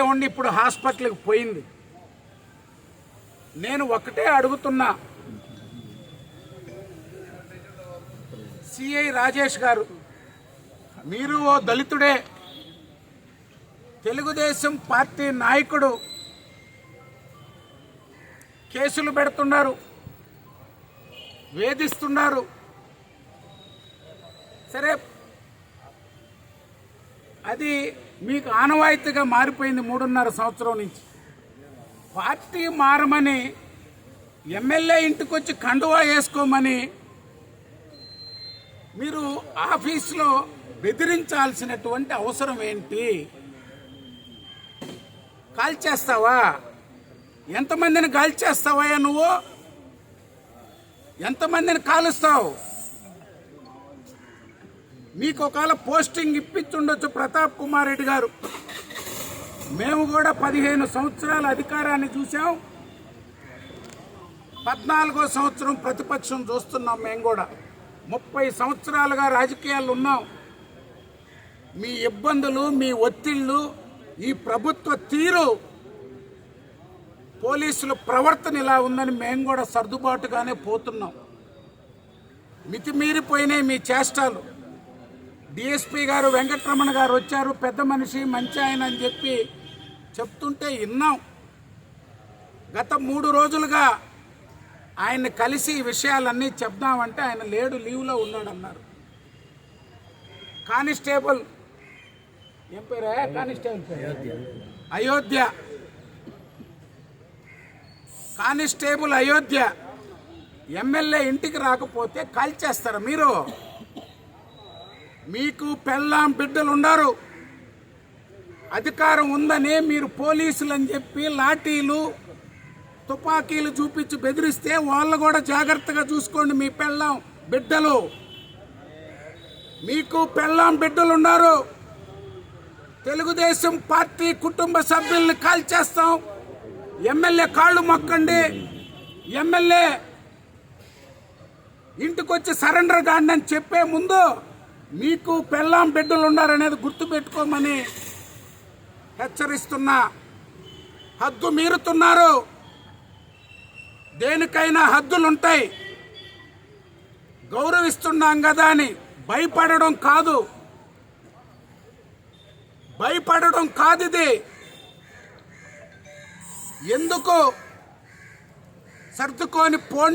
ఉండి ఇప్పుడు హాస్పిటల్కి పోయింది. నేను ఒకటే అడుగుతున్నా. సిఐ రాజేష్ గారు మీరు ఓ దళితుడే. తెలుగుదేశం పార్టీ నాయకుడు. కేసులు పెడుతున్నారు. వేధిస్తున్నారు. సరే అది మీకు ఆనవాయితీగా మారిపోయింది మూడున్నర సంవత్సరం నుంచి. పార్టీ మారమని ఎమ్మెల్యే ఇంటికి వచ్చి కండువా వేసుకోమని మీరు ఆఫీస్లో బెదిరించాల్సినటువంటి అవసరం ఏంటి? కాల్చేస్తావా ఎంతమందిని కాల్చేస్తావా నువ్వు? ఎంతమందిని కాలుస్తావు? మీకు ఒకవేళ పోస్టింగ్ ఇప్పించుండొచ్చు ప్రతాప్ కుమార్ రెడ్డి గారు. మేము కూడా పదిహేను సంవత్సరాల అధికారాన్ని చూసాం పద్నాలుగో సంవత్సరం ప్రతిపక్షం చూస్తున్నాం మేము కూడా. ముప్పై సంవత్సరాలుగా రాజకీయాలు ఉన్నాం. మీ ఇబ్బందులు మీ ఒత్తిళ్ళు ఈ ప్రభుత్వ తీరు పోలీసుల ప్రవర్తన ఇలా ఉందని మేము కూడా సర్దుబాటుగానే పోతున్నాం. మితిమీరిపోయినాయి మీ చేష్టాలు. డిఎస్పి గారు వెంకటరమణ గారు వచ్చారు. పెద్ద మనిషి మంచి ఆయన అని చెప్పి చెప్తుంటే విన్నాం. గత మూడు రోజులుగా ఆయన్ని కలిసి ఈ విషయాలన్నీ చెప్దామంటే ఆయన లేడు లీవ్లో ఉన్నాడన్నారు. కానిస్టేబుల్ ఏం పేరా? కానిస్టేబుల్ పేరు? అయోధ్య. కానిస్టేబుల్ అయోధ్య. ఎమ్మెల్యే ఇంటికి రాకపోతే కాల్చేస్తారా మీరు. మీకు పెళ్ళాం బిడ్డలు ఉన్నారు అధికారం ఉందని మీరు పోలీసులు అని చెప్పి లాఠీలు తుపాకీలు చూపించి బెదిరిస్తే వాళ్ళు కూడా జాగ్రత్తగా చూసుకోండి మీ పెళ్ళాం బిడ్డలు. మీకు పెళ్ళాం బిడ్డలు ఉన్నారు తెలుగుదేశం పార్టీ కుటుంబ సభ్యుల్ని కాల్చేస్తాం ఎమ్మెల్యే కాళ్ళు మొక్కండి. ఎమ్మెల్యే ఇంటికొచ్చి సరెండర్ కాండి అని చెప్పే ముందు మీకు పెళ్ళాం బిడ్డలు ఉన్నారనేది గుర్తుపెట్టుకోమని హెచ్చరిస్తున్నా హద్దు మీరుతున్నారు. దేనికైనా హద్దులుంటాయి. గౌరవిస్తున్నాం కదా అని భయపడడం కాదు. భయపడడం కాదు ఇది ఎందుకు సర్దుకొని పోండి.